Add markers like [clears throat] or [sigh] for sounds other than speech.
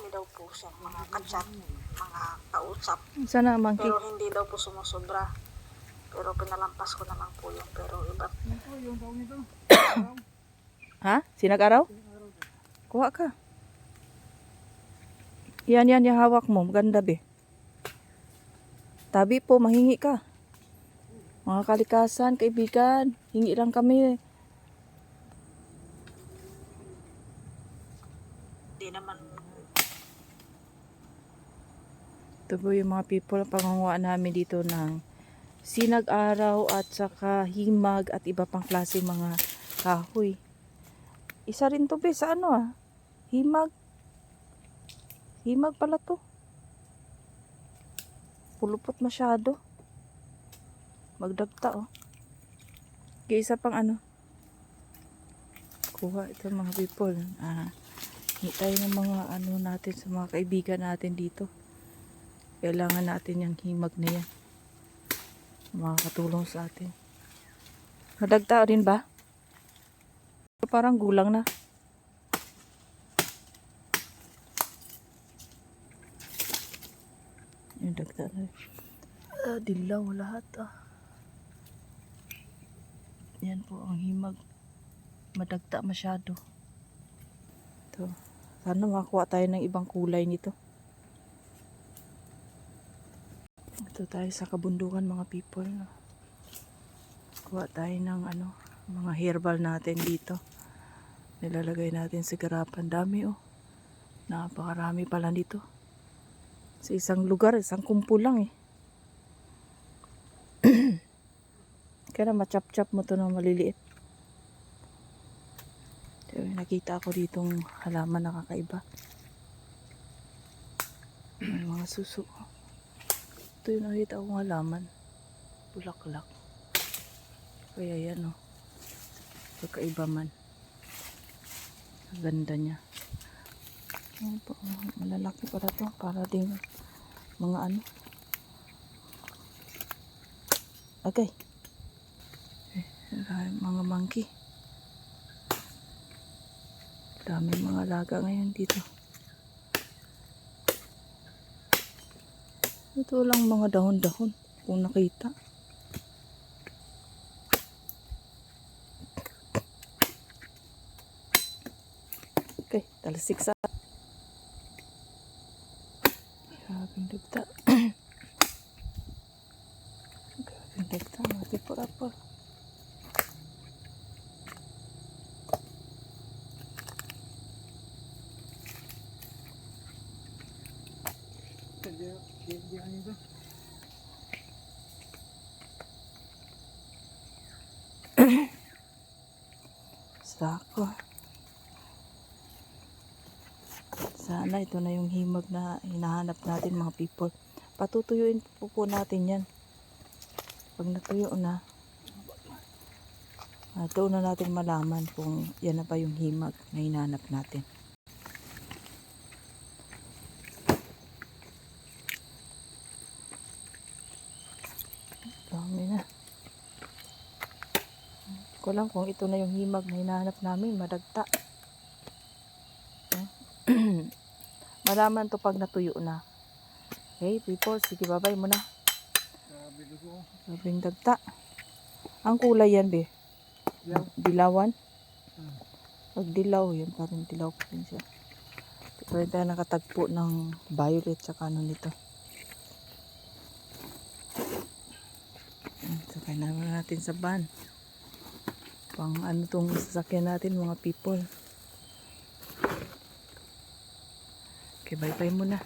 marami daw po siyang mga kachat, mga kausap. Sana monkey. Pero hindi daw po sumusobra. Pero pinalampas ko naman po yung pero iba. [coughs] Ha? Sinag-araw? Kuha ka. Yan, yan, yung hawak mo. Maganda, be. Tabi po, mahingi ka. Mga kalikasan, kaibigan. Hingi lang kami. Hindi naman Ito po yung mga people, pangunguha namin dito ng sinag-araw at saka himag at iba pang klase mga kahoy. Isa rin to be sa ano ah. Himag. Himag pala to. Pulupot masyado. Magdagta oh. Okay, isa pang ano. Kuha ito mga people. Ah, hingi tayo ng mga ano natin sa mga kaibigan natin dito. Kailangan natin yung himag na yan. Makakatulong sa atin. Nadagta rin ba? Parang gulang na. Yung dagta na. Ah, dilaw lahat ah. Yan po ang himag. Madagta masyado. Ito. Sana makakuha tayo ng ibang kulay nito. Ito tayo sa kabundukan mga people. no. Kuha tayo ng ano, mga herbal natin dito. Nilalagay natin sa garapan. Dami oh. Napakarami pala dito. Sa isang lugar, isang kumpul lang eh. [clears throat] Kaya machap-chap mo to ng maliliit. So, nakita ako ditong halaman na kakaiba. May [clears throat] mga suso. Ito yung nakita kong halaman. Bulaklak. Kaya yan oh. Pagkaiba man. Ang ganda niya. Oh, malalaki para to. Para ding mga ano. Okay. Eh, mga monkey. Daming mga laga ngayon dito. Ito lang mga dahon-dahon kung nakita. Okay, talasik sa Sako. Sana ito na yung himag na hinahanap natin mga people. Patutuyuin po po natin yan. Pag natuyo na, uh, na natin malaman kung yan na ba yung himag na hinahanap natin. Dami na. Ko lang kung ito na yung himag na hinahanap namin, madagta. [clears throat] Malaman to pag natuyo na. Okay, people, sige babay mo na. Sabing dagta. Ang kulay yan, be. Dilawan. Pag dilaw, yun parang dilaw pa rin siya. Rin tayo nakatagpo ng violet sa ano nito. Sakay naman natin sa van. Pang ano tong sasakyan natin mga people. Okay, bye-bye muna.